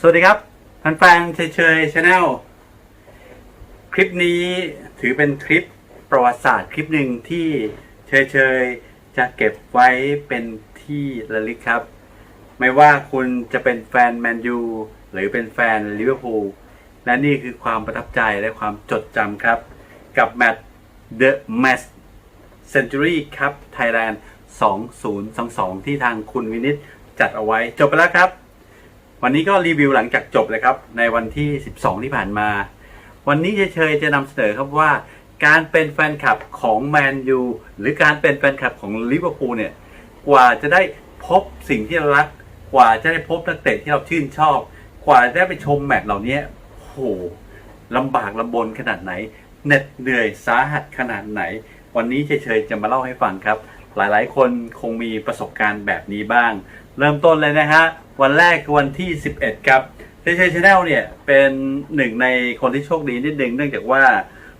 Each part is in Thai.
สวัสดีครับแฟนๆเฉยเฉยชาแนลคลิปนี้ถือเป็นคลิปประวัติศาสตร์คลิปหนึ่งที่เฉยเฉยจะเก็บไว้เป็นที่ระลึกครับ ไม่ว่าคุณจะเป็นแฟนแมนยูหรือเป็นแฟนลิเวอร์พูลและนี่คือความประทับใจและความจดจำครับ กับแมตช์ The Match Century ครับ Thailand 2022 ที่ทางคุณวินิตจัดเอาไว้จบไปแล้วครับ วันนี้ก็รีวิวหลังจากจบเลยครับ ในวันที่ 12 ที่ผ่านมา วันนี้เฉยๆจะนำเสนอครับว่าการเป็นแฟนคลับของแมนยูหรือการเป็นแฟนคลับของลิเวอร์พูลเนี่ย กว่าจะได้พบสิ่งที่เรารัก กว่าจะได้พบนักเตะที่เราชื่นชอบ กว่าจะได้ไปชมแมตช์เหล่านี้โอ้โหลำบากลำบนขนาดไหนเหน็ดเหนื่อยสาหัสขนาดไหน วันนี้เฉยๆจะมาเล่าให้ฟังครับ หลายๆ คนคงมีประสบการณ์แบบนี้บ้าง เริ่มต้นเลยนะฮะ วันแรกวันที่ 11 ครับเฉยๆชาแนลเนี่ยเป็นหนึ่งในคนที่โชคดีนิดนึงเนื่องจากว่า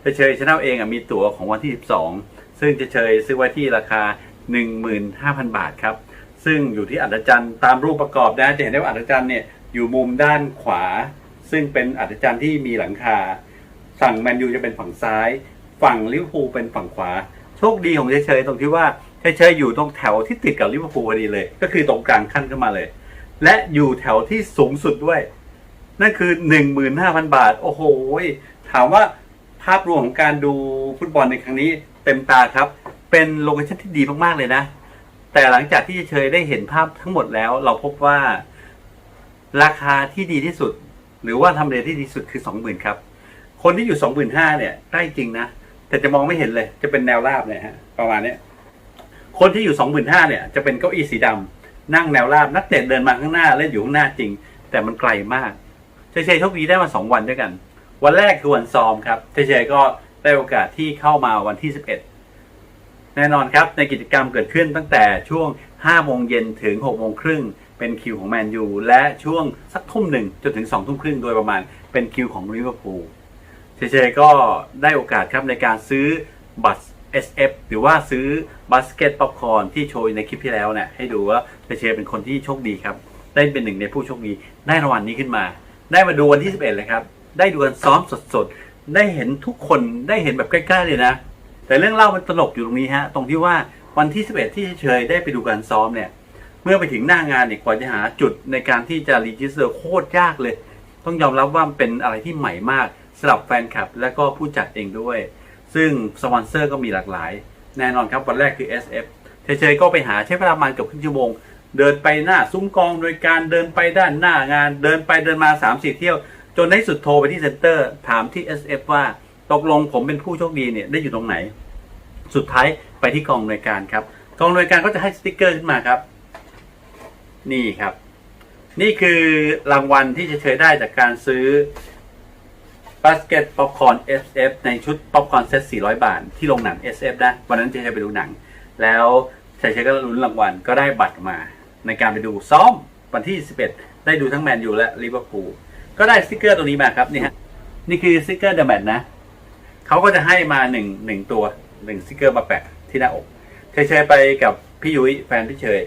เฉยๆชาแนลเองอะมีตั๋วของวันที่ 12 ซึ่งเฉยๆซื้อไว้ที่ราคา 15,000 บาทครับ ซึ่งอยู่ที่อัศจรรย์ตามรูปประกอบนะจะเห็นได้ว่าอัศจรรย์เนี่ยอยู่มุมด้านขวา ซึ่งเป็นอัศจรรย์ที่มีหลังคา ฝั่งแมนยูจะเป็นฝั่งซ้าย ฝั่งลิเวอร์พูลเป็นฝั่งขวา โชคดีของเฉยๆตรงที่ว่าเฉยๆอยู่ตรงแถวที่ติดกับลิเวอร์พูลพอดีเลย ก็คือตรงกลางขั้นขึ้นมาเลย และอยู่แถวที่สูงสุดด้วย นั่นคือ 15,000 บาท โอ้โห ถามว่าภาพรวมของการดูฟุตบอลในครั้งนี้เต็มตาครับ เป็นโลเคชั่นที่ดีมาก ๆ เลยนะ แต่หลังจากที่เฉยได้เห็นภาพทั้งหมดแล้ว เราพบว่า ราคาที่ดีที่สุด หรือว่าทำเลที่ดีที่สุดคือ 20,000 ครับ คนที่อยู่ 25,000เนี่ยได้จริงนะ แต่จะมองไม่เห็นเลย จะเป็นแนวราบเนี่ยฮะประมาณนี้คนที่อยู่ 25,000เนี่ยจะเป็นเก้าอี้สีดำ นั่งแนวราบนักเตะเดินมาข้างหน้าเล่นอยู่ข้างหน้าจริง แต่มันไกลมากเฉยโชคดีได้มาสองวันด้วยกัน วันแรกคือวันซ้อมครับเฉยก็ได้โอกาสที่เข้ามาวันที่ 11 แน่นอนครับ ในกิจกรรมเกิดขึ้นตั้งแต่ช่วง 5 โมงเย็นถึง 6 โมงครึ่งเป็นคิวของแมนยูและช่วงสักทุ่มหนึ่งจนถึง 2 ทุ่มครึ่งโดยประมาณเป็นคิวของลิเวอร์พูลเฉยก็ได้โอกาสครับในการซื้อบัตร SF หรือว่าซื้อบาสเกตป๊อปคอร์นที่โชว์ในคลิปที่แล้วเนี่ยให้ดูว่าเฉยเป็นคนที่โชคดีครับ ได้เป็นหนึ่งในผู้โชคดีได้รางวัลนี้ขึ้นมา ได้มาดูวันที่ 11เลยครับ ได้ดูกันซ้อมสดๆ ได้เห็นทุกคนได้เห็นแบบใกล้ๆเลยนะ แต่เรื่องเล่ามันตลกอยู่ตรงนี้ฮะ ตรงที่ว่าวันที่ 11 ที่เฉยได้ไปดูการซ้อมเนี่ย เมื่อไปถึงหน้างานเนี่ยกว่าจะหาจุดในการที่จะรีจิสเตอร์โคตรยากเลย ต้องยอมรับว่ามันเป็นอะไรที่ใหม่มากสำหรับแฟนคลับ และก็ผู้จัดเองด้วย ซึ่งสปอนเซอร์ก็มีหลากหลาย แน่นอนครับวันแรกคือ SF เฉยๆก็ไปหาใช้เวลาประมาณเกือบครึ่งชั่วโมง เดินไปหน้าซุ้มกองโดยการเดินไปด้านหน้างาน เดินไปเดินมา3ามสี่เที่ยว จนในสุดโทรไปที่เซ็นเตอร์ ถามที่ SF ว่าตกลงผมเป็นผู้โชคดีเนี่ยได้อยู่ตรงไหน สุดท้ายไปที่กองหน่วยการครับกองหน่วยการก็จะให้สติกเกอร์ขึ้นมาครับ นี่ครับ นี่คือรางวัลที่จะเฉยๆได้จากการซื้อ บาสเกตป๊อปคอร์น SF ในชุดป๊อปคอร์นเซต400 บาท ที่โรงหนัง SF นะ วันนั้นเฉยๆไปดูหนัง แล้วเฉยๆก็ลุ้นรางวัลก็ได้บัตรมา ในการไปดูซ้อมวันที่ 11 ได้ดูทั้งแมนยูและลิเวอร์พูลก็ได้สติกเกอร์ตัวนี้มาครับนี่ฮะนี่คือสติกเกอร์เดอะแมทนะเขาก็จะให้มาหนึ่งหนึ่งตัวหนึ่งสติกเกอร์มาแปะที่หน้าอกเฉยๆไปกับพี่ยุ้ยแฟนพี่เฉย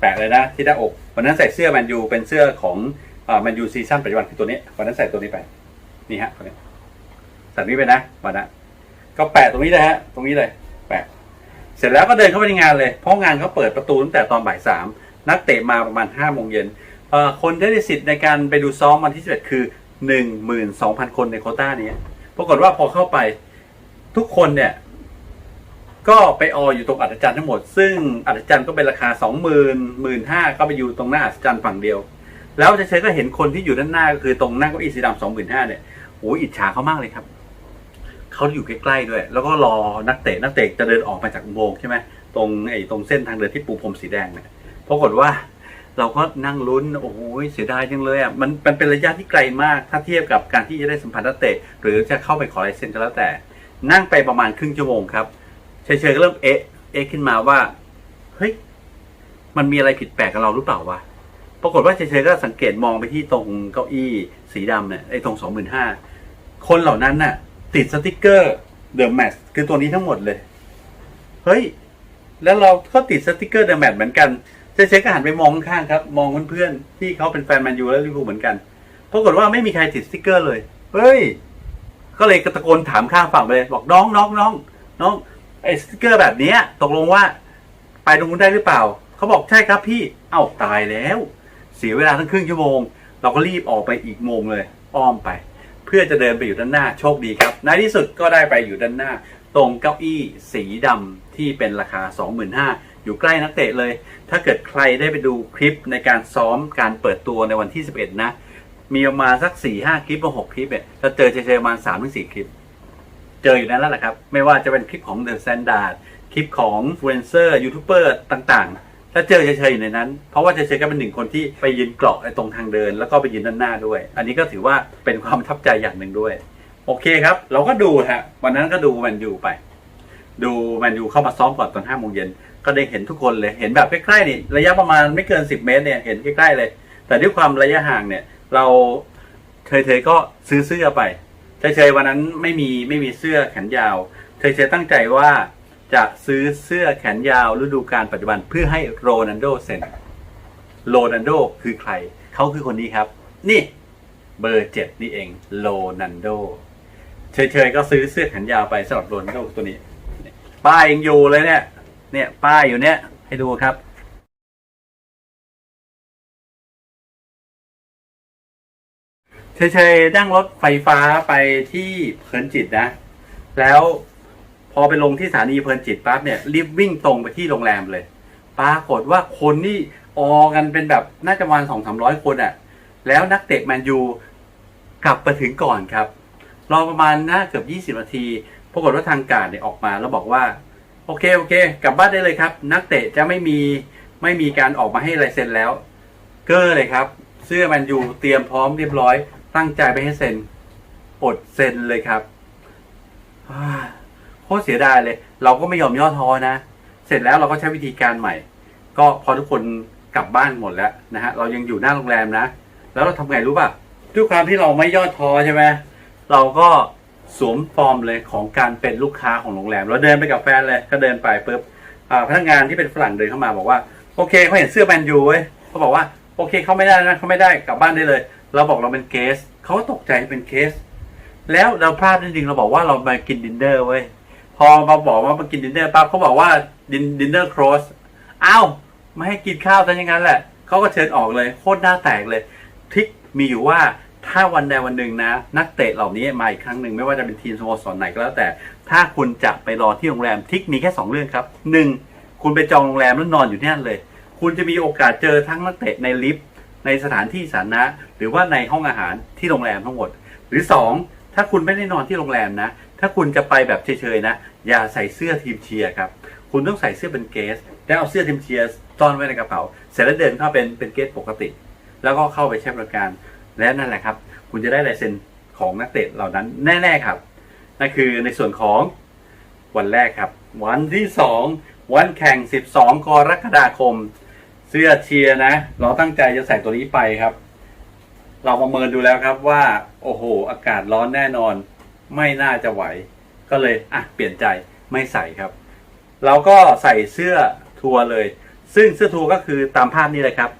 แปะเลยนะที่หน้าอกวันนั้นใส่เสื้อแมนยูเป็นเสื้อของแมนยูซีซั่นปัจจุบันคือตัวนี้วันนั้นใส่ตัวนี้ไป นี่ฮะตัวนี้ใส่นี้ไปนะวันะก็แปะตรงนี้เลยฮะ ตรงนี้เลย แปะ เสร็จแล้วก็เดินเข้าไปในงานเลย เพราะงานเขาเปิดประตูตั้งแต่ตอนบ่ายสามนักเตะมาประมาณห้าโมงเย็นเอ่อคนได้สิทธิ์ในการไปดูซ้อมวันที่สิบเอ็ดคือหนึ่งหมื่นสองพันคนในโคต้านี้ปรากฏว่าพอเข้าไปทุกคนเนี่ย ก็ไปอออยู่ตรงอัศจรรย์ทั้งหมด ซึ่งอัศจรรย์ก็เป็นราคาสองหมื่นหมื่นห้าก็ไปอยู่ตรงหน้าอัศจรรย์ฝั่งเดียว แล้วเฉยๆก็เห็นคนที่อยู่ด้านหน้าก็คือตรงนั่งเก้าอี้สีดำสองหมื่นห้าเนี่ย โอ้ยอิจฉาเขามากเลยครับเขาอยู่ใกล้ๆด้วย แล้วก็รอนักเตะนักเตะจะเดินออกมาจากอุโมงค์ใช่ไหมตรงไอ้ตรงเส้นทางเดินที่ปูพรมสีแดงเนี่ยปรากฏว่า เราก็นั่งลุ้นโอ้โหเสียดายจังเลยอะมันมันเป็นระยะที่ไกลมาก ถ้าเทียบกับการที่จะได้สัมผัสนักเตะหรือจะเข้าไปขอลายเซ็นก็แล้วแต่ นั่งไปประมาณครึ่งชั่วโมงครับเฉยๆก็เริ่มเอ๊ะเอ๊ะขึ้นมาว่าเฮ้ยมันมีอะไรผิดแปลกกับเราหรือเปล่าวะปรากฏว่าเฉยๆก็สังเกตมองไปที่ตรงเก้าอี้สีดำเนี่ยไอ้ตรงสองหมื่นห้า คนเหล่านั้นน่ะ ติดสติกเกอร์เดอะแมทคือตัวนี้ทั้งหมดเลย เฮ้ย แล้วเราก็ติดสติกเกอร์เดอะแมทเหมือนกันเฉยๆก็หันไปมองข้างครับ มองเพื่อนๆที่เขาเป็นแฟนแมนยูและลิเวอร์พูลเหมือนกันปรากฏว่าไม่มีใครติดสติกเกอร์เลย เฮ้ย ก็เลยตะโกนถามข้างฝั่งไปเลย บอกน้องน้องน้องน้องไอ้สติกเกอร์แบบนี้ตกลงว่า ไปตรงนู้นได้หรือเปล่า เขาบอกใช่ครับพี่ เอ้าตายแล้ว เสียเวลาทั้งครึ่งชั่วโมง เราก็รีบออกไปอีกโมงเลย อ้อมไป เพื่อจะเดินไปอยู่ด้านหน้าโชคดีครับในที่สุดก็ได้ไปอยู่ด้านหน้า ตรงเก้าอี้สีดำที่เป็นราคา 25,000อยู่ใกล้นักเตะเลย ถ้าเกิดใครได้ไปดูคลิปในการซ้อมการเปิดตัวในวันที่ 11 นะ มีประมาณสัก 4-5 คลิปมา6คลิปเนี่ยจะเจอเจอประมาณ3-4 คลิป เจออยู่นั้นแล้วแหละครับ ไม่ว่าจะเป็นคลิปของ The Standard คลิปของฟลูเอนเซอร์ยูทูบเบอร์ต่างๆ ถ้าเจอเฉยๆอยู่ในนั้น เพราะว่าเฉยๆก็เป็นหนึ่งคนที่ไปยืนเกาะไอ้ตรงทางเดิน แล้วก็ไปยืนด้านหน้าด้วย อันนี้ก็ถือว่าเป็นความประทับใจอย่างหนึ่งด้วย โอเคครับ เราก็ดูฮะวันนั้นก็ดูแมนยูไป ดูแมนยูเข้ามาซ้อมก่อนตอนห้าโมงเย็นก็ได้เห็นทุกคนเลยเห็นแบบใกล้ๆนี่ระยะประมาณไม่เกินสิบเมตรเนี่ยเห็นใกล้ๆเลย แต่ด้วยความระยะห่างเนี่ย เราเฉยๆก็ซื้อเสื้อไปเฉยๆวันนั้นไม่มีไม่มีเสื้อแขนยาวเฉยๆตั้งใจว่า จะซื้อเสื้อแขนยาวฤดูกาลปัจจุบันเพื่อให้โรนันโดเซ็นโรนันโดคือใคร เขาคือคนนี้ครับ นี่เบอร์เจ็ดนี่เองโรนันโดเฉยๆก็ซื้อเสื้อแขนยาวไปสำหรับโรนันโดตัวนี้ ป้ายยังอยู่เลยเนี่ย เนี่ยป้ายอยู่เนี่ย ให้ดูครับเฉยๆนั่งรถไฟฟ้าไปที่เพลินจิตนะ แล้ว อไปลงที่สถานีเพลินจิตปั๊บเนี่ยรีบวิ่งตรงไปที่โรงแรมเลย ปรากฏว่าคนนี่ออกันเป็นแบบน่าจะประมาณสองสามร้อยคนอะ่ะ แล้วนักเตะแมนยูกลับมาถึงก่อนครับ รอประมาณน่าเกือบยี่สิบนาทีปรากฏว่าทางการเนี่ยออกมาแล้วบอกว่า โอเคโอเค กลับบ้านได้เลยครับ นักเตะจะไม่มีไม่มีการออกมาให้ลายเซ็นแล้ว เกอร์เลยครับ เสื้อแมนยูเตรียมพร้อมเรียบร้อย ตั้งใจไปให้เซ็นอดเซ็นเลยครับ โคตรเสียดายเลย เราก็ไม่ยอมย่อท้อนะ เสร็จแล้วเราก็ใช้วิธีการใหม่ ก็พอทุกคนกลับบ้านหมดแล้วนะฮะเรายังอยู่หน้าโรงแรมนะ แล้วเราทำไงรู้ป่ะด้วยความที่เราไม่ย่อท้อใช่ไหมเราก็สวมฟอร์มเลยของการเป็นลูกค้าของโรงแรม เราเดินไปกับแฟนเลยก็เดินไปปุ๊บพนักงานที่เป็นฝรั่งเดินเข้ามาบอกว่าโอเคเขาเห็นเสื้อแมนยูเว้ยเขาบอกว่าโอเคเขาไม่ได้นะเขาไม่ได้กลับบ้านได้เลย เราบอกเราเป็นเกสเขาก็ตกใจเป็นเคสแล้วเราพลาดนิดนึงเราบอกว่าเรามากินดินเนอร์เว้ย พอมาบอกว่ามากินดินเนอร์ปั๊บเขาบอกว่าดินดินเนอร์ครอสอ้าวไม่ให้กินข้าวซะอย่างนั้นแหละเขาก็เชิญออกเลยโคตรหน้าแตกเลยทริคมีอยู่ว่าถ้าวันใดวันหนึ่งนะ นักเตะเหล่านี้มาอีกครั้งหนึ่งไม่ว่าจะเป็นทีมสโมสรไหนก็แล้วแต่ ถ้าคุณจะไปรอที่โรงแรมทริคมีแค่สองเรื่องครับหนึ่งคุณไปจองโรงแรมแล้วนอนอยู่ที่นั่นเลย คุณจะมีโอกาสเจอทั้งนักเตะในลิฟต์ในสถานที่สาธารณะหรือว่าในห้องอาหารที่โรงแรมทั้งหมด หรือสอง ถ้าคุณไม่ได้นอนที่โรงแรมนะ ถ้าคุณจะไปแบบเฉยๆนะ อย่าใส่เสื้อทีมเชียร์ครับ คุณต้องใส่เสื้อเป็นเกส แล้วเอาเสื้อทีมเชียร์ซ่อนไว้ในกระเป๋า เสร็จแล้วเดินเข้าเป็นเป็นเกสปกติ แล้วก็เข้าไปใช้บริการ และนั่นแหละครับ คุณจะได้ลายเซ็นของนักเตะเหล่านั้นแน่ ๆครับ นั่นคือในส่วนของวันแรกครับ วันที่สองวันแข่ง 12 กรกฎาคม เสื้อเชียร์นะ เราตั้งใจจะใส่ตัวนี้ไปครับ เราประเมินดูแล้วครับว่า โอ้โห อากาศร้อนแน่นอน ไม่น่าจะไหว ก็เลยอะเปลี่ยนใจไม่ใส่ครับ เราก็ใส่เสื้อทัวร์เลย ซึ่งเสื้อทัวร์ก็คือตามภาพนี้เลยครับ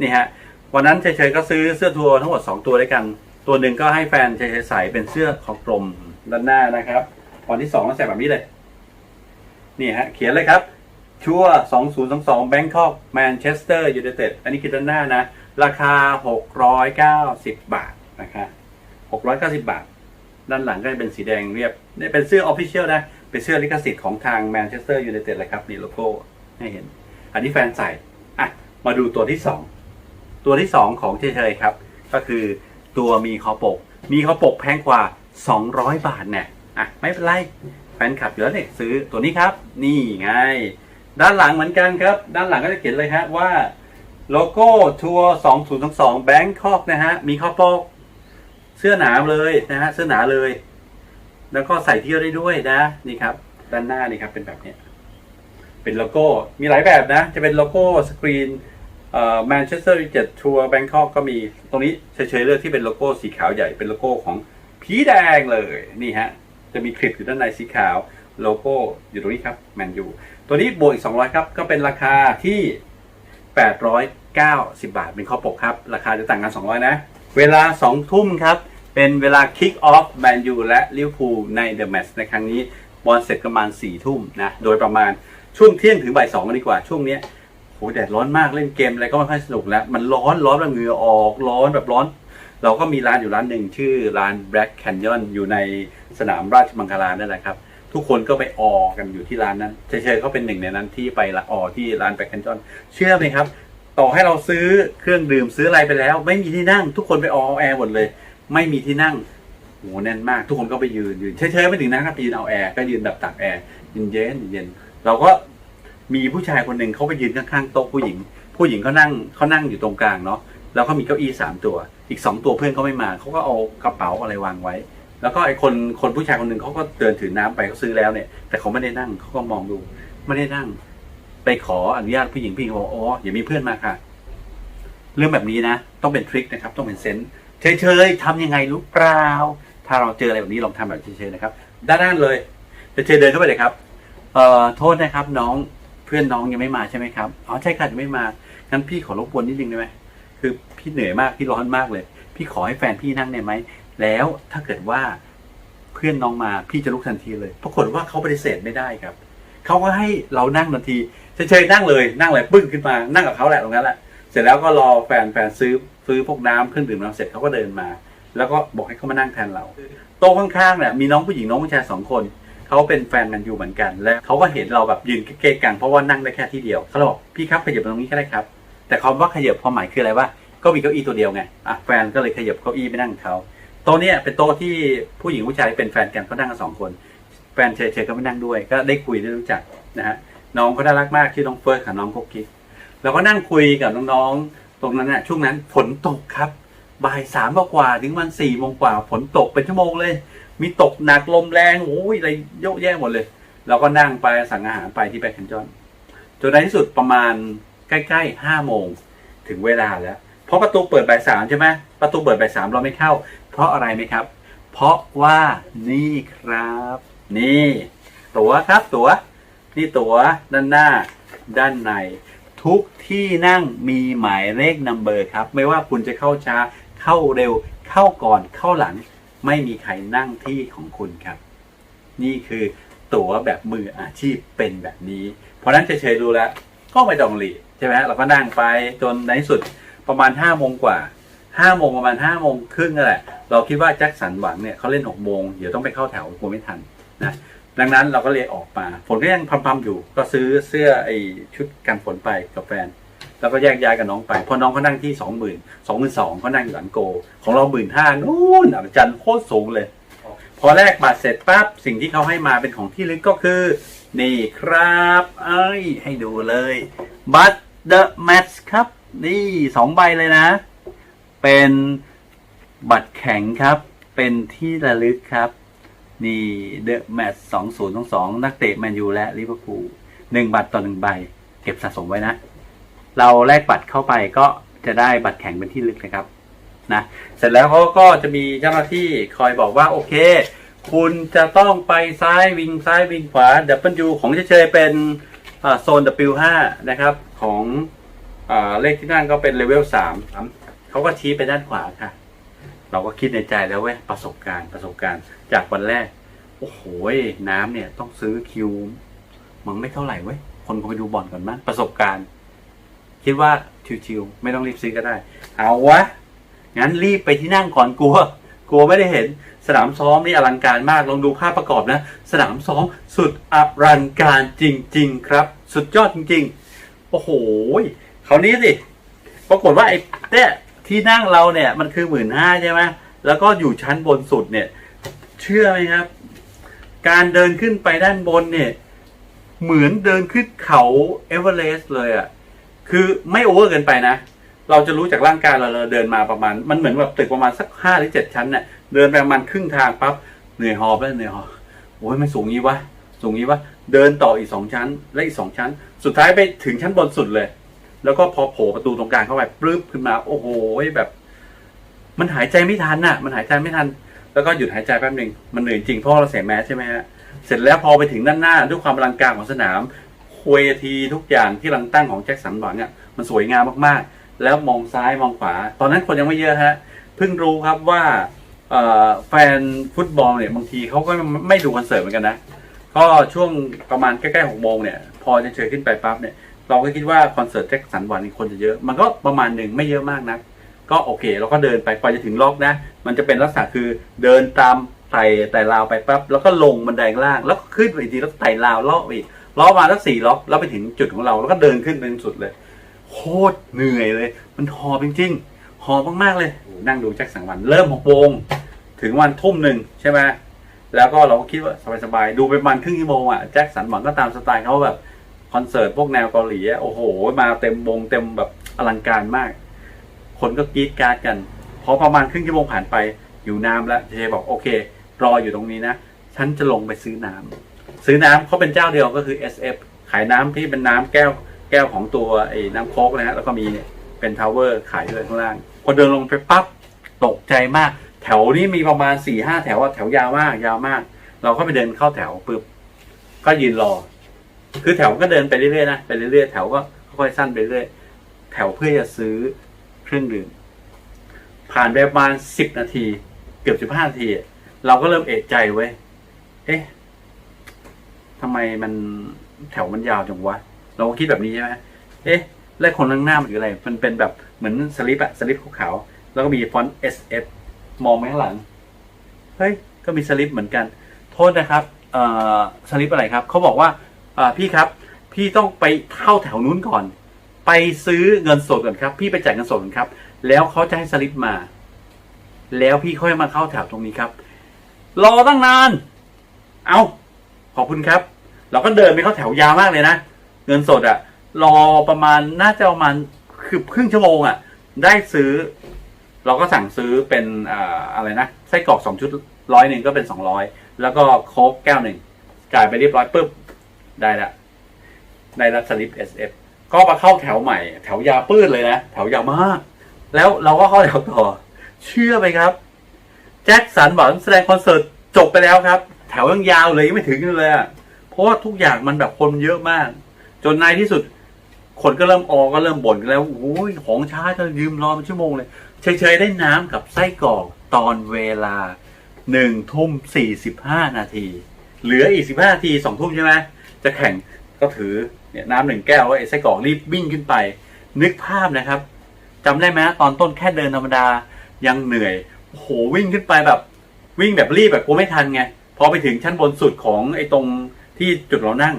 นี่ฮะวันนั้นเฉยๆก็ซื้อเสื้อทัวร์ทั้งหมด 2 ตัวด้วยกัน ตัวหนึ่งก็ให้แฟนเฉยๆใส่เป็นเสื้อของกลมด้านหน้านะครับ วันที่2ก็ใส่แบบนี้เลยนี่ฮะเขียนเลยครับชัว2022 Bangkok Manchester United อันนี้คือด้านหน้านะ ราคา 690 บาทนะคะ690 บาท ด้านหลังก็จะเป็นสีแดงเรียบเนี่ยเป็นเสื้อออฟฟิเชียลนะ เป็นเสื้อลิขสิทธิ์ของทางแมนเชสเตอร์ยูไนเต็ดเลยครับนี่โลโก้ให้เห็น อันนี้แฟนใส่อะมาดูตัวที่สองตัวที่สองของเฉยๆครับ ก็คือตัวมีคอปก มีคอปกแพงกว่า 200 บาทเนี่ยอะไม่เป็นไรแฟนคลับเยอะเลยซื้อตัวนี้ครับ นี่ไง ด้านหลังเหมือนกันครับ ด้านหลังก็จะเขียนเลยฮะว่า โลโก้ทัวร์2022แบงคอกนะฮะ มีข้อปกเสื้อหนาเลยนะฮะ เสื้อหนาเลย แล้วก็ใส่เที่ยวได้ด้วยนะ นี่ครับ ด้านหน้านี่ครับเป็นแบบนี้ เป็นโลโก้ มีหลายแบบนะ จะเป็นโลโก้สกรีนเอ่อแมนเชสเตอร์ยูไนเต็ดทัวร์แบงคอกก็มี ตรงนี้เฉยๆเลือกที่เป็นโลโก้สีขาวใหญ่ เป็นโลโก้ของผีแดงเลย นี่ฮะ จะมีคลิปอยู่ด้านในสีขาว โลโก้อยู่ตรงนี้ครับ แมนยู ตัวนี้บวกอีก200ครับ ก็เป็นราคาที่ 90 บาทเป็นข้อปกครับ ราคาจะต่างกัน 200 นะ เวลาสองทุ่มครับ เป็นเวลา kick off แมนยูและลิเวอร์พูลใน The Match ในครั้งนี้บอลเสร็จประมาณสี่ทุ่มนะ โดยประมาณช่วงเที่ยงถึงบ่ายสองกันดีกว่าช่วงเนี้ยโหแดดร้อนมากเล่นเกมอะไรก็ไม่ค่อยสนุกแล้ว มันร้อนร้อนแบบเหงื่อออกร้อนแบบร้อน เราก็มีร้านอยู่ร้านหนึ่งชื่อร้าน Black Canyon อยู่ในสนามราชมังคลานั่นแหละครับ ทุกคนก็ไปออกันอยู่ที่ร้านนั้นเฉยๆเขาเป็นหนึ่งในนั้นที่ไปละออที่ร้าน Black Canyon เชื่อไหมครับ ต่อให้เราซื้อเครื่องดื่มซื้ออะไรไปแล้ว ไม่มีที่นั่ง ทุกคนไปออแอร์หมดเลย ไม่มีที่นั่งโหแน่นมาก ทุกคนก็ไปยืนยืนเฉยๆไม่ถึงนะครับไปยืนเอาแอร์ก็ยืนแบบตักแอร์เย็นเย็นๆเย็นเราก็มีผู้ชายคนหนึ่งเขาไปยืนข้างๆโต๊ะผู้หญิง ผู้หญิงเขานั่งเขานั่งอยู่ตรงกลางเนาะแล้วก็มีเก้าอี้สามตัว อีกสองตัวเพื่อนเขาไม่มาเขาก็เอากระเป๋าอะไรวางไว้ แล้วก็ไอ้คนคนผู้ชายคนหนึ่งเขาก็เดินถือน้ำไปเขาซื้อแล้วเนี่ย แต่เขาไม่ได้นั่งเขาก็มองดู ไม่ได้นั่ง ไปขออนุญาตผู้หญิงผู้หญิงเขาบอกอ๋ออย่ามีเพื่อนมาค่ะ เรื่องแบบนี้นะ ต้องเป็นทริคนะครับ ต้องเป็นเซนส์เฉยๆทำยังไงรู้เปล่า ถ้าเราเจออะไรแบบนี้ลองทำแบบเฉยๆนะครับ ด้านๆเลยเฉยๆเดินเข้าไปเลยครับ เอ่อโทษนะครับ น้องเพื่อนน้องยังไม่มาใช่ไหมครับอ๋อใช่ค่ะยังไม่มางั้นพี่ขอรบกวนนิดนึงได้ไหมคือพี่เหนื่อยมากพี่ร้อนมากเลย พี่ขอให้แฟนพี่นั่งได้ไหมแล้วถ้าเกิดว่าเพื่อนน้องมาพี่จะลุกทันทีเลยปรากฏว่าเขาปฏิเสธไม่ได้ครับเขาก็ให้เรานั่งทันที เฉยๆนั่งเลยนั่งเลยปึ้งขึ้นมานั่งกับเขาแหละตรงนั้นแหละเสร็จแล้วก็รอแฟนแฟนซื้อซื้อพวกน้ำเครื่องดื่มน้ำเสร็จเขาก็เดินมา แล้วก็บอกให้เขามานั่งแทนเรา โต๊ะข้างๆเนี่ยมีน้องผู้หญิงน้องผู้ชายสองคนเขาเป็นแฟนแมันอยู่เหมือนกันแล้วเขาก็เห็นเราแบบยืนเก๊กๆกันเพราะว่านั่งได้แค่ที่เดียวเขาเลยบอกพี่ครับขยับตรงนี้ก็ได้ครับ แต่คำว่าขยับความหมายคืออะไรว่าก็มีเก้าอี้ตัวเดียวไงอะแฟนก็เลยขยับเก้าอี้ไปนั่งเขาโต๊ะเนี่ยเป็นโต๊ะที่ผู้หญิงผู้ชายเป็นแฟนกันเขานั่งกันสองคน แฟนเฉยๆก็ไม่นั่งด้วย ก็ได้คุยได้รู้จักนะฮะ น้องเขาน่ารักมากชื่น้องเฟิร์สกับน้องกุ๊กกิ๊กเราก็นั่งคุยกับน้องๆตรงนั้นน่ะช่วงนั้นฝนตกครับ บ่ายสามกว่าถึงวันสี่โมงกว่าฝนตกเป็นชั่วโมงเลย มีตกหนักลมแรงโอ้ยอะไรเยอะแยะหมดเลย เราก็นั่งไปสั่งอาหารไปที่แบคแคนจอนจนในที่สุดประมาณใกล้ๆห้าโมงถึงเวลาแล้ว เพราะประตูเปิดบ่ายสามใช่ไหมประตูเปิดบ่ายสามเราไม่เข้า เพราะอะไรไหมครับ เพราะว่านี่ครับ นี่ ตั๋วครับตั๋ว นี่ตั๋วด้านหน้า ด้านใน ทุกที่นั่งมีหมายเลขนัมเบอร์ครับ ไม่ว่าคุณจะเข้าช้า เข้าเร็ว เข้าก่อน เข้าหลัง ไม่มีใครนั่งที่ของคุณครับ นี่คือตั๋วแบบมืออาชีพเป็นแบบนี้ เพราะนั้นเฉยๆดูแล้วก็ไม่ต้องรีใช่ไหมฮะเราก็นั่งไปจนในสุดประมาณห้าโมงกว่าห้าโมงประมาณห้าโมงครึ่งนั่นแหละ เราคิดว่าแจ็คสันหวังเนี่ยเขาเล่นหกโมงเดี๋ยวต้องไปเข้าแถวกลัวไม่ทันนะ ดังนั้นเราก็เลยออกมาฝนก็ยังพรำๆอยู่ ก็ซื้อเสื้อไอชุดกันฝนไปกับแฟน แล้วก็แยกย้ายกับน้องไปเพราะน้องเขานั่งที่สองหมื่นสองหมื่นสองเขานั่งอยู่หลังโก ของเราหมื่นห้านู่นอัศจรรย์โคตรสูงเลย พอแลกบัตรเสร็จปั๊บสิ่งที่เขาให้มาเป็นของที่ลึกก็คือ นี่ครับเอ้ยให้ดูเลยบัตร The Match ครับ นี่สองใบเลยนะ เป็นบัตรแข็งครับ เป็นที่ระลึกครับ นี่ The Match 2022นักเตะแมนยูและลิเวอร์พูลหนึ่งบัตรต่อหนึ่งใบ เก็บสะสมไว้นะ เราแลกบัตรเข้าไปก็จะได้บัตรแข็งเป็นที่ลึกนะครับนะเสร็จแล้วเขาก็จะมีเจ้าหน้าที่คอยบอกว่าโอเค คุณจะต้องไปซ้ายวิงซ้ายวิงขวา W ของเฉยๆเป็นโซน W5 นะครับของอเลขที่นั่งก็เป็นเลเวล3เขาก็ชี้ไปด้านขวาค่ะ เราก็คิดในใจแล้วเว้ยประสบการณ์ประสบการณ์ จากวันแรก โอ้โหน้ำเนี่ยต้องซื้อคิวมันไม่เท่าไหร่เว้ยคนคงไปดูบอลก่อนมั้งประสบการณ์ คิดว่าชิวๆไม่ต้องรีบซื้อก็ได้ เอาวะงั้นรีบไปที่นั่งก่อนกลัว กลัวไม่ได้เห็นสนามซ้อมนี่อลังการมากลองดูภาพประกอบนะ สนามซ้อมสุดอลังการจริง ๆ ครับ สุดยอดจริง ๆ โอ้โหคราวนี้สิปรากฏว่าไอ้เนี่ย ที่นั่งเราเนี่ยมันคือหมื่นห้าใช่ไหมแล้วก็อยู่ชั้นบนสุดเนี่ย เชื่อไหมครับ การเดินขึ้นไปด้านบนเนี่ย เหมือนเดินขึ้นเขาเอเวอเรสต์เลยอะ่ะ คือไม่โอเวอร์เกินไปนะ เราจะรู้จากร่างกายเราเราเดินมาประมาณ มันเหมือนแบบตึกประมาณสักห้าหรือเจ็ดชั้นเนี่ยเดินไปประมาณครึ่งทางปั๊บเหนื่อยหอบแล้วเหนื่อยหอบโอ้ยมันสูงงี้วะสูงงี้วะเดินต่ออีกสองชั้น และอีกสองชั้น สุดท้ายไปถึงชั้นบนสุดเลย แล้วก็พอโผล่ประตูตรงกลางเข้าไปปลื้บขึ้นมา โอ้โหแบบ มันหายใจไม่ทันน่ะ มันหายใจไม่ทัน แล้วก็หยุดหายใจแป๊บหนึ่งมันเหนื่อยจริงเพราะเราใส่แมสใช่ไหมฮะเสร็จแล้วพอไปถึงด้านหน้าด้วยความอลังการของสนามเวทีทุกอย่างที่รังตั้งของแจ็คสันหวังอะมันสวยงามมากๆ แล้วมองซ้ายมองขวา ตอนนั้นคนยังไม่เยอะฮะเพิ่งรู้ครับว่าแฟนฟุตบอลเนี่ยบางทีเขาก็ไม่ดูคอนเสิร์ตเหมือนกันนะ ก็ช่วงประมาณใกล้ๆหกโมงเนี่ย พอจะเฉยขึ้นไปปั๊บเนี่ย เราก็คิดว่าคอนเสิร์ตแจ็คสันหวังนี่คนจะเยอะ มันก็ประมาณหนึ่งไม่เยอะมากนะก็โอเค เราก็เดินไปกว่าจะถึงล็อกนะ มันจะเป็นลักษณะคือเดินตามไต่ไต่ราวไปปั๊บแล้วก็ลงบันไดงล่าง แล้วก็ขึ้นไปอีกทีแล้วไต่ราวเลาะอีกเลาะมาสักสี่ล็อกแล้วไปถึงจุดของเรา แล้วก็เดินขึ้นไปจนสุดเลยโคตรเหนื่อยเลย มันหอบจริงๆหอบมากๆเลย นั่งดูแจ็คสันหวันเริ่มหกโมงถึงวันทุ่มหนึ่งใช่ไหมแล้วก็เราก็คิดว่าสบายๆดูไปประมาณครึ่งชั่วโมงอะแจ็คสันหวังก็ตามสไตล์เขาแบบ คอนเสิร์ตพวกแนวเกาหลีโอ้โห มาเต็มวงเต็มแบบอลังการมาก คนก็กรี๊ดกราร์ดกัน พอประมาณครึ่งชั่วโมงผ่านไปอยู่น้ำแล้วเจบอกโอเค รออยู่ตรงนี้นะ ฉันจะลงไปซื้อน้ำซื้อน้ำเขาเป็นเจ้าเดียวก็คือ SF ขายน้ำที่เป็นน้ำแก้วแก้วของตัวไอ้น้ำโค้กนะฮะแล้วก็มีเป็นทาวเวอร์ขายด้วยข้างล่างพอเดินลงไปปั๊บตกใจมาก แถวนี้มีประมาณสี่ห้าแถวอะแถวยาวมากยาวมาก เราก็ไปเดินเข้าแถวปุ๊บก็ยืนรอ คือแถวก็เดินไปเรื่อยๆนะไปเรื่อยๆแถวก็ค่อยสั้นไปเรื่อยแถวเพื่อจะซื้อเครื่องดื่มผ่านไปประมาณสิบนาที เกือบสิบห้านาที เราก็เริ่มเอะใจเว้เอ๊ะทำไมมันแถวมันยาวจังวะเราก็คิดแบบนี้ใช่ไหมเอ๊ะแล้วคนข้างหน้ามันคืออะไร มันเป็นแบบเหมือนสลิปอะสลิปขาวๆแล้วก็มีฟอนต์ SF มองไปข้างหลัง เฮ้ย ก็มีสลิปเหมือนกัน โทษนะครับ เอ่อ สลิปอะไรครับ เขาบอกว่า พี่ครับ พี่ต้องไปเข้าแถวนู้นก่อน ไปซื้อเงินสดก่อนครับ พี่ไปจ่ายเงินสดก่อนครับ แล้วเขาจะให้สลิปมา แล้วพี่ค่อยมาเข้าแถวตรงนี้ครับ รอตั้งนาน เอาขอบคุณครับ เราก็เดินไปเข้าแถวยาวมากเลยนะ เงินสดอะรอประมาณน่าจะประมาณคือครึ่งชั่วโมงอะได้ซื้อ เราก็สั่งซื้อเป็นอ่าอะไรนะไส้กรอกสองชุดร้อยหนึ่งก็เป็นสองร้อยแล้วก็โค้กแก้วหนึ่งจ่ายไปเรียบร้อยปุ๊บ ได้ละได้รับสลิป SF ก็มาเข้าแถวใหม่ แถวยาปื้ดเลยนะ แถวยาวมาก แล้วเราก็เข้าแถวต่อ เชื่อไหมครับ แจ็คสันหวังแสดงคอนเสิร์ตจบไปแล้วครับ แถวยังยาวเลยยังไม่ถึงเลยอะเพราะว่าทุกอย่างมันแบบคนเยอะมาก จนในที่สุด คนก็เริ่มออก็เริ่มบ่นกันแล้วโอ้ยของช้าจะยืมรอเป็นชั่วโมงเลยเฉยๆได้น้ำกับไส้กรอกตอนเวลาหนึ่งทุ่มสี่สิบห้านาที เหลืออีกสิบห้านาทีสองทุ่มใช่ไหม จะแข่งก็ถือเนี่ยน้ำหนึ่งแก้วแล้วไอ้ไส้กรอกรีบวิ่งขึ้นไป นึกภาพนะครับจำได้ไหมตอนต้นแค่เดินธรรมดายังเหนื่อยโอ้โหวิ่งขึ้นไปแบบ วิ่งแบบรีบแบบกลัวไม่ทันไงพอไปถึงชั้นบนสุดของไอ้ตรงที่จุดเรานั่ง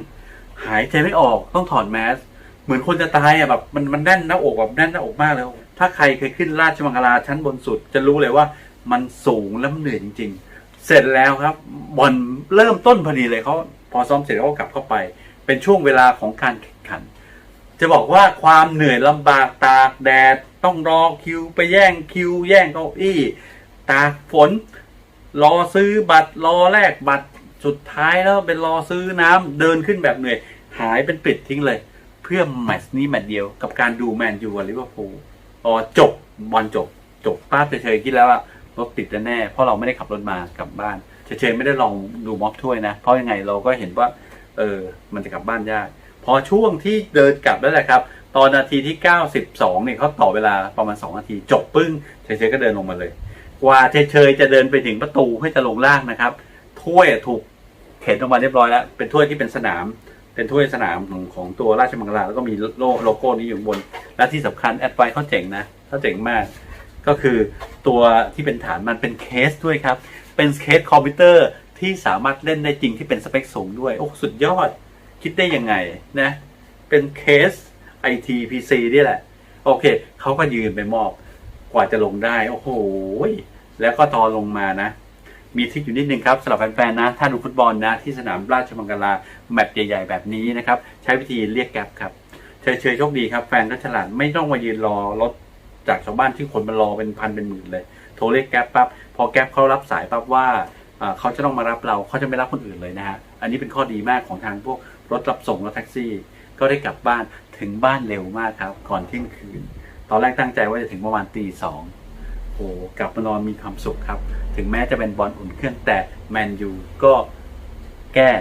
หายใจไม่ออกต้องถอดแมสเหมือนคนจะตายอะแบบมันมันแน่นหน้าอกแบบแน่นหน้าอกมากเลยถ้าใครเคยขึ้นราชมังคลาชั้นบนสุด จะรู้เลยว่ามันสูงและมันเหนื่อยจริง ๆ เสร็จแล้วครับบอลเริ่มต้นพอดีเลยเขา พอซ้อมเสร็จเขาก็กลับเข้าไป เป็นช่วงเวลาของการแข่งขัน จะบอกว่าความเหนื่อยลำบากตากแดดต้องรอคิวไปแย่งคิว แย่งเก้าอี้ ตากฝน รอซื้อบัตรรอแลกบัตรสุดท้ายแล้วเป็นรอซื้อน้ำเดินขึ้นแบบเหนื่อย หายเป็นปิดทิ้งเลย เพื่อแมตช์นี้แมตช์เดียวกับการดูแมนยูกับลิเวอร์พูลอ๋อจบบอลจบ จบป้าเฉยๆคิดแล้วว่ารถติดแน่ๆเพราะเราไม่ได้ขับรถมากลับบ้าน เฉยๆไม่ได้ลองดูม็อบถ้วยนะ เพราะยังไงเราก็เห็นว่า เออ มันจะกลับบ้านยาก พอช่วงที่เดินกลับแล้วแหละครับ ตอนนาทีที่ 92เนี่ยเขาต่อเวลาประมาณ 2 นาที จบปึ้งเฉยๆก็เดินลงมาเลย กว่าเฉยๆจะเดินไปถึงประตูให้จะลงล่างนะครับ ถ้วยถูกเข็นออกมาเรียบร้อยแล้ว เป็นถ้วยที่เป็นสนาม เป็นถ้วยสนามของของตัวราชมังคลาแล้วก็มีโลโลโก้นี้อยู่บน และที่สำคัญแอดไวเขาเจ๋งนะเขาเจ๋งมาก ก็คือตัวที่เป็นฐานมันเป็นเคสด้วยครับ เป็นเคสคอมพิวเตอร์ที่สามารถเล่นได้จริงที่เป็นสเปคสูงด้วย โอ้ สุดยอด คิดได้ยังไงนะ เป็นเคส IT PC นี่แหละ โอเค เขาก็ยืนไปมอบ กว่าจะลงได้ โอ้โห แล้วก็ตอนลงมานะ มีทริคอยู่นิดนึงครับสำหรับแฟนๆนะ ถ้าดูฟุตบอลนะ ที่สนามราชมังคลาแมตช์ใหญ่ๆแบบนี้นะครับ ใช้วิธีเรียกแก๊ปครับเฉยๆโชคดีครับ แฟนก็ฉลาดไม่ต้องมายืนรอรถ จากชาวบ้านที่คนมารอเป็นพันเป็นหมื่นเลย โทรเรียกแก๊ปปั๊บพอแก๊ปเขารับสายปั๊บว่าเขาจะต้องมารับเราเขาจะไม่รับคนอื่นเลยนะฮะอันนี้เป็นข้อดีมากของทางพวกรถรับส่งรถแท็กซี่ ก็ได้กลับบ้านถึงบ้านเร็วมากครับ ก่อนเที่ยงคืน ตอนแรกตั้งใจว่าจะถึงประมาณตีสองโอ้กลับมานอนมีความสุขครับ ถึงแม้จะเป็นบอลอุ่นเครื่องแต่แมนยูก็แก้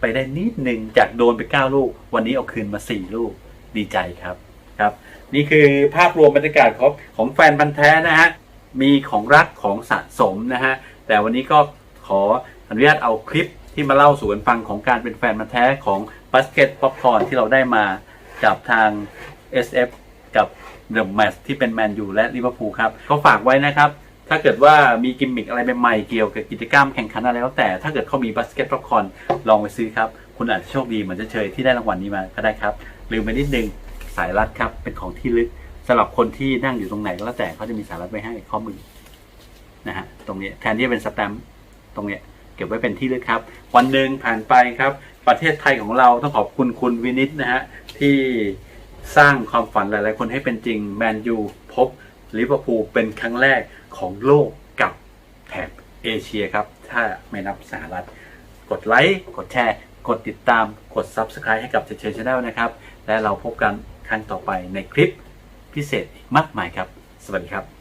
ไปได้นิดหนึ่งจากโดนไป 9 ลูก วันนี้เอาคืนมา 4 ลูกดีใจครับครับ นี่คือภาพรวมบรรยากาศของของแฟนพันแท้นะฮะ มีของรักของสะสมนะฮะ แต่วันนี้ก็ขออนุญาตเอาคลิปที่มาเล่าสู่กันฟังของการเป็นแฟนมาแท้ของบ a สเกตป๊อปคอร์นที่เราได้มากับทาง SF กับเดอะแมตที่เป็นแมนยูและลิเวอร์พูลครับก็ฝากไว้นะครับ ถ้าเกิดว่ามีกิมมิคอะไรใหม่ๆเกี่ยวกับกิจกรรมแข่งขันอะไรแล้วแต่ ถ้าเกิดเขามีบ a สเกตป๊อปคอร์นลองไปซื้อครับ คุณอาจจะโชคดีเหมือนจะเชยที่ได้รางวัลนี้มาก็ได้ครับ ลืมไปนิดนึง สายรัดครับ เป็นของที่ลึกสำหรับคนที่นั่งอยู่ตรงไหนก็แล้วแต่เขาจะมีสายรัดไว้ให้ข้อมือนะฮะตรงนี้แทนที่จะเป็นสแตมป์ตรงเนี้ยเก็บไว้เป็นที่ลึกครับ วันหนึ่งผ่านไปครับ ประเทศไทยของเราต้องขอบคุณคุณวินิตนะฮะที่สร้างความฝันหลาย ๆ คนให้เป็นจริงแมนยูพบลิเวอร์พูลเป็นครั้งแรกของโลกกับแถบเอเชียครับ ถ้าไม่นับสหรัฐ กดไลค์ กดแชร์ กดติดตาม กด Subscribe ให้กับเฉยๆชาแนลนะครับ และเราพบกัน ครั้งต่อไปในคลิปพิเศษอีกมากมายครับ สวัสดีครับ